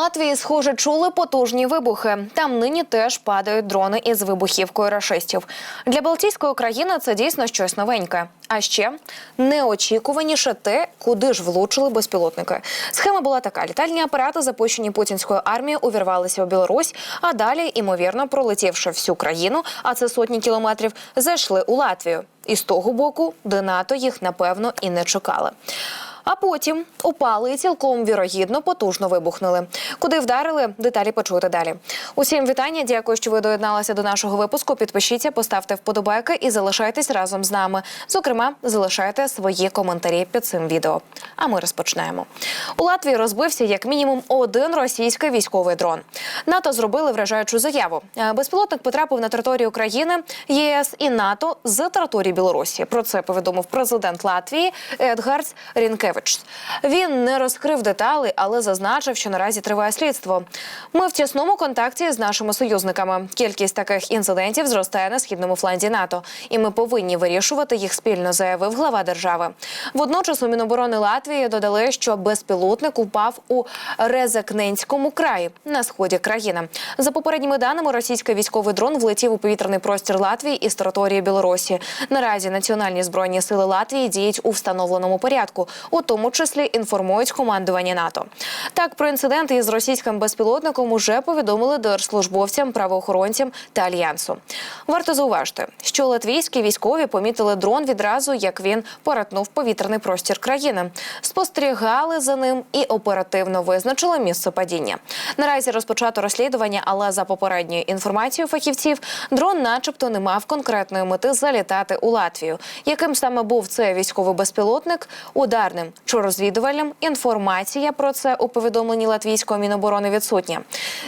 Латвії, схоже, чули потужні вибухи. Там нині теж падають дрони із вибухівкою рашистів. Для Балтійської країни це дійсно щось новеньке. А ще неочікуваніше те, куди ж влучили безпілотники. Схема була така: літальні апарати, запущені путінською армією, увірвалися у Білорусь, а далі, імовірно, пролетівши всю країну, а це сотні кілометрів, зайшли у Латвію. І з того боку, де НАТО їх напевно і не чекали. А потім упали і цілком вірогідно потужно вибухнули. Куди вдарили? Деталі почуєте далі. Усім вітання. Дякую, що ви доєдналися до нашого випуску. Підпишіться, поставте вподобайки і залишайтесь разом з нами. Зокрема, залишайте свої коментарі під цим відео. А ми розпочнемо. У Латвії розбився як мінімум один російський військовий дрон. НАТО зробили вражаючу заяву. Е, Безпілотник потрапив на територію України, ЄС і НАТО з території Білорусі. Про це повідомив президент Латвії Едгарс Рінкевич. Він не розкрив деталі, але зазначив, що наразі триває слідство. Ми в тісному контакті з нашими союзниками. Кількість таких інцидентів зростає на східному фланзі НАТО, і ми повинні вирішувати їх спільно, заявив глава держави. Водночас у Міноборони Латвії додали, що безпілотник упав у Резакненському краї на сході країни. За попередніми даними, російський військовий дрон влетів у повітряний простір Латвії із території Білорусі. Наразі національні збройні сили Латвії діють у встановленому порядку, у тому числі інформують командування НАТО. Так про інцидент із російським безпілотником уже повідомили держслужбовцям, правоохоронцям та альянсу. Варто зауважити, що латвійські військові помітили дрон відразу, як він перетнув повітряний простір країни, спостерігали за ним і оперативно визначили місце падіння. Наразі розпочато розслідування, але за попередньою інформацією фахівців, дрон, начебто, не мав конкретної мети залітати у Латвію. Яким саме був цей військовий безпілотник? Ударним чи розвідувальним? Інформація про це у повідомленні латвійської міноборони відсутня.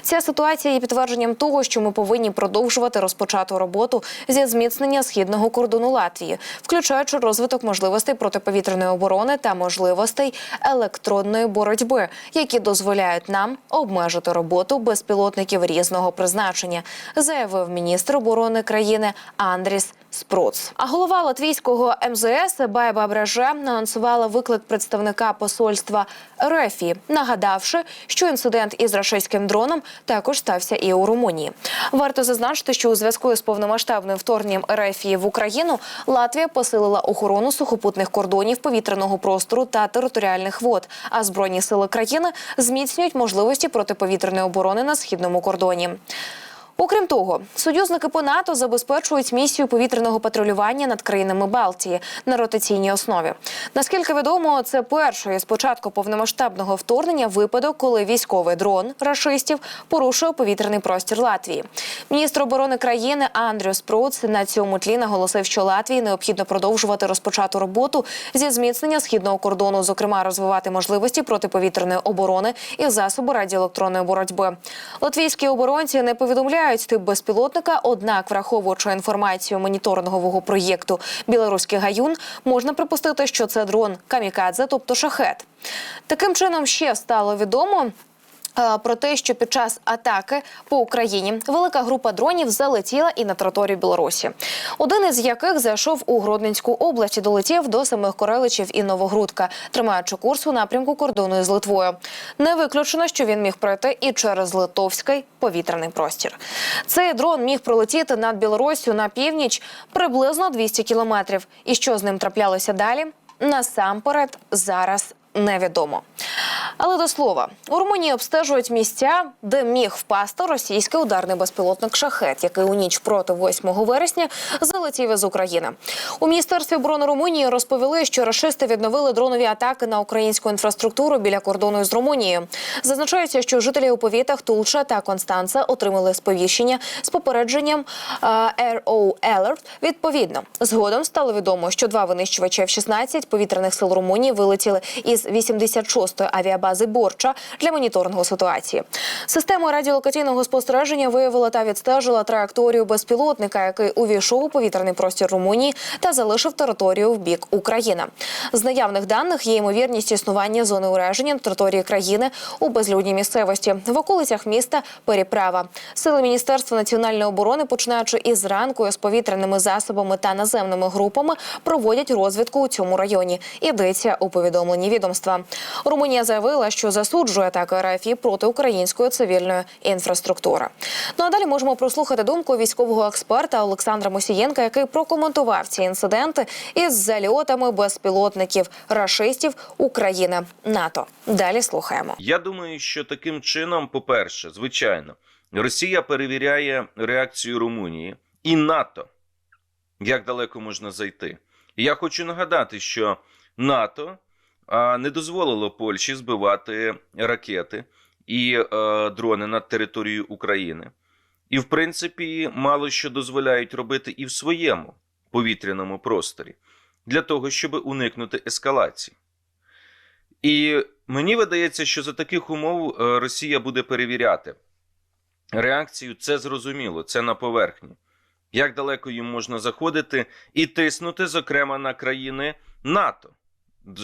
Ця ситуація є підтвердженням того, що ми повинні продовжувати розпочату роботу зі зміцнення східного кордону Латвії, включаючи розвиток можливостей протиповітряної оборони та можливостей електронної боротьби, які дозволяють нам обмежити роботу безпілотників різного призначення, заявив міністр оборони країни Андріс Спруц. А голова латвійського МЗС Байба Браже анонсувала виклик представника посольства РФІ, нагадавши, що інцидент із рашистським дроном також стався і у Румунії. Варто зазначити, що у зв'язку з повномасштабним вторгненням РФІ в Україну Латвія посилила охорону сухопутних кордонів повітряного простору та територіальних вод. А збройні сили країни зміцнюють можливості протиповітряної оборони на східному кордоні. Окрім того, союзники по НАТО забезпечують місію повітряного патрулювання над країнами Балтії на ротаційній основі. Наскільки відомо, це перший з початку повномасштабного вторгнення випадок, коли військовий дрон рашистів порушує повітряний простір Латвії. Міністр оборони країни Андрю Спруц на цьому тлі наголосив, що Латвії необхідно продовжувати розпочату роботу зі зміцнення східного кордону, зокрема розвивати можливості протиповітряної оборони і засоби радіоелектронної боротьби. Латвійські оборонці не повідомляють тип безпілотника, однак, враховуючи інформацію моніторингового проєкту Білоруський гаюн, можна припустити, що це дрон камікадзе, тобто шахет. Таким чином ще стало відомо. Е, Про те, що під час атаки по Україні велика група дронів залетіла і на територію Білорусі. Один із яких зайшов у Гродненську область і долетів до самих Кореличів і Новогрудка, тримаючи курс у напрямку кордону з Литвою. Не виключено, що він міг пройти і через литовський повітряний простір. Цей дрон міг пролетіти над Білоруссю на північ приблизно 200 кілометрів. І що з ним траплялося далі? Насамперед зараз невідомо. Але до слова, у Румунії обстежують місця, де міг впасти російський ударний безпілотник шахет, який у ніч проти 8 вересня залетів із України. У міністерстві оборони Румунії розповіли, що рашисти відновили дронові атаки на українську інфраструктуру біля кордону з Румунією. Зазначається, що жителі у повітах Тулча та Констанца отримали сповіщення з попередженням RO Alert. Відповідно, згодом стало відомо, що два винищувачі F-16 повітряних сил Румунії вилетіли із 86-ї авіабази Борча для моніторингу ситуації. Система радіолокаційного спостереження виявила та відстежила траєкторію безпілотника, який увійшов у повітряний простір Румунії та залишив територію в бік України. З наявних даних є ймовірність існування зони ураження на території країни у безлюдній місцевості в околицях міста Переправа. Сили Міністерства національної оборони, починаючи із ранку з повітряними засобами та наземними групами, проводять розвідку у цьому районі. Йдеться у повідомленні відомства. Румунія заявила, що засуджує атаки РФ проти української цивільної інфраструктури. Ну а далі можемо прослухати думку військового експерта Олександра Мосієнка, який прокоментував ці інциденти із зальотами безпілотників рашистів України НАТО. Далі слухаємо. Я думаю, що таким чином, по-перше, звичайно, Росія перевіряє реакцію Румунії і НАТО, як далеко можна зайти. Я хочу нагадати, що НАТО не дозволило Польщі збивати ракети і е, дрони над територією України. І, в принципі, мало що дозволяють робити і в своєму повітряному просторі для того, щоб уникнути ескалації. І мені видається, що за таких умов е, Росія буде перевіряти реакцію. Це зрозуміло, це на поверхні. Як далеко їм можна заходити і тиснути, зокрема, на країни НАТО,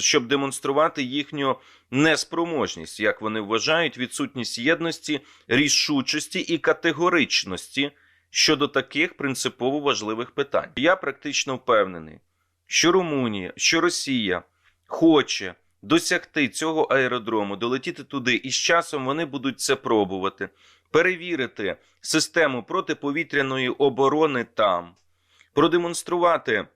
щоб демонструвати їхню неспроможність, як вони вважають, відсутність єдності, рішучості і категоричності щодо таких принципово важливих питань. Я практично впевнений, що Румунія, що Росія хоче досягти цього аеродрому, долетіти туди, і з часом вони будуть це пробувати, перевірити систему протиповітряної оборони там, продемонструвати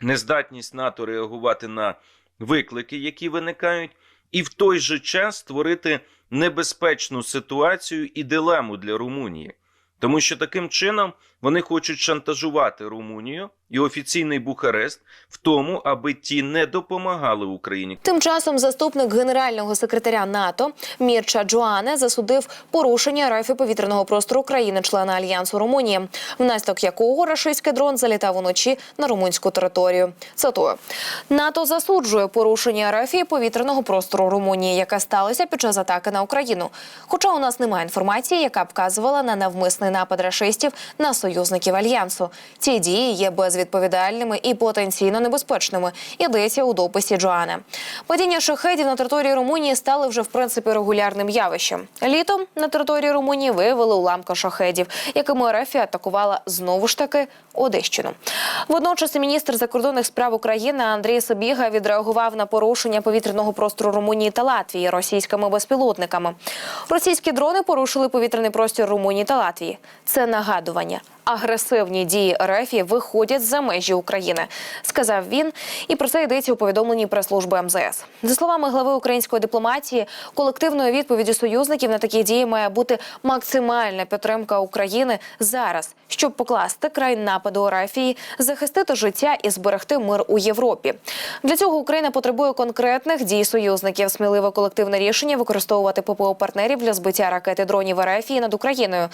нездатність НАТО реагувати на виклики, які виникають, і в той же час створити небезпечну ситуацію і дилему для Румунії. Тому що таким чином вони хочуть шантажувати Румунію і офіційний Бухарест в тому, аби ті не допомагали Україні. Тим часом заступник генерального секретаря НАТО Мірча Джоане засудив порушення РФ повітряного простору країни-члена альянсу Румунії, внаслідок якого рашистський дрон залітав уночі на румунську територію. Цитую НАТО засуджує порушення РФ повітряного простору Румунії, яке сталося під час атаки на Україну. Хоча у нас немає інформації, яка б вказувала на навмисний напад рашистів на союзників альянсу. Ці дії є безвідповідальними і потенційно небезпечними. Йдеться у дописі Джоане. Падіння шахедів на території Румунії стали вже в принципі регулярним явищем. Літом на території Румунії виявили уламка шахедів, якими РФ атакувала знову ж таки Одещину. Водночас міністр закордонних справ України Андрій Собіга відреагував на порушення повітряного простору Румунії та Латвії російськими безпілотниками. Російські дрони порушили повітряний простір Румунії та Латвії. Це нагадування. Агресивні дії РФ виходять за межі України, сказав він. І про це йдеться у повідомленні прес-служби МЗС. За словами глави української дипломатії, колективною відповіддю союзників на такі дії має бути максимальна підтримка України зараз, щоб покласти край нападу РФ, захистити життя і зберегти мир у Європі. Для цього Україна потребує конкретних дій союзників, сміливе колективне рішення використовувати ППО партнерів для збиття ракети дронів РФ над Україною.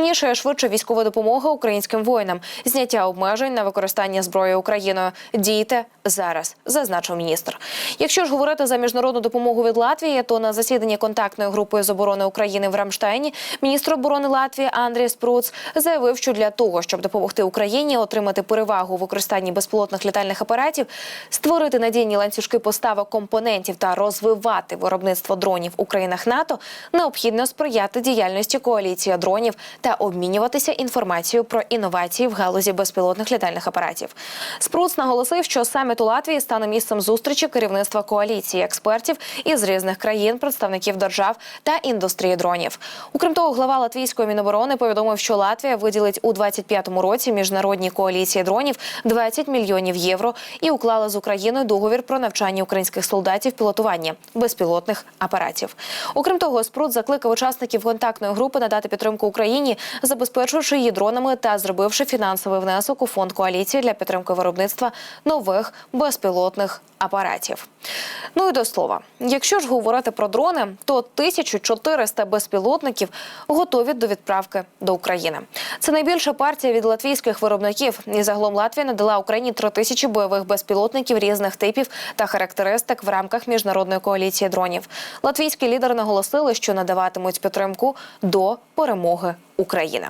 Сильніша і швидша військова допомога українським воїнам, зняття обмежень на використання зброї Україною. Дійте зараз, зазначив міністр. Якщо ж говорити за міжнародну допомогу від Латвії, то на засіданні контактної групи з оборони України в Рамштайні міністр оборони Латвії Андрій Спруц заявив, що для того, щоб допомогти Україні отримати перевагу у використанні безпілотних літальних апаратів, створити надійні ланцюжки поставок компонентів та розвивати виробництво дронів у країнах НАТО, необхідно сприяти діяльності коаліції дронів та обмінюватися інформацією про інновації в галузі безпілотних літальних апаратів. Спруц наголосив, що саміт у Латвії стане місцем зустрічі керівництва коаліції експертів із різних країн, представників держав та індустрії дронів. Окрім того, глава латвійської міноборони повідомив, що Латвія виділить у 25-му році міжнародній коаліції дронів 20 мільйонів євро і уклала з Україною договір про навчання українських солдатів пілотування безпілотних апаратів. Окрім того, Спрут закликав учасників контактної групи надати підтримку Україні, забезпечуючи її дронами та зробивши фінансовий внесок у фонд коаліції для підтримки виробництва нових безпілотних апаратів. Ну і до слова, якщо ж говорити про дрони, то 1400 безпілотників готові до відправки до України. Це найбільша партія від латвійських виробників. І загалом Латвія надала Україні 3000 бойових безпілотників різних типів та характеристик в рамках міжнародної коаліції дронів. Латвійські лідери наголосили, що надаватимуть підтримку до перемоги України.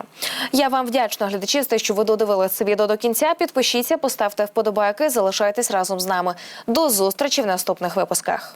Я вам вдячна, глядачі, за те, що ви додивили це відео до кінця. Підпишіться, поставте вподобайки, залишайтесь разом з нами. До зустрічі в наступних випусках.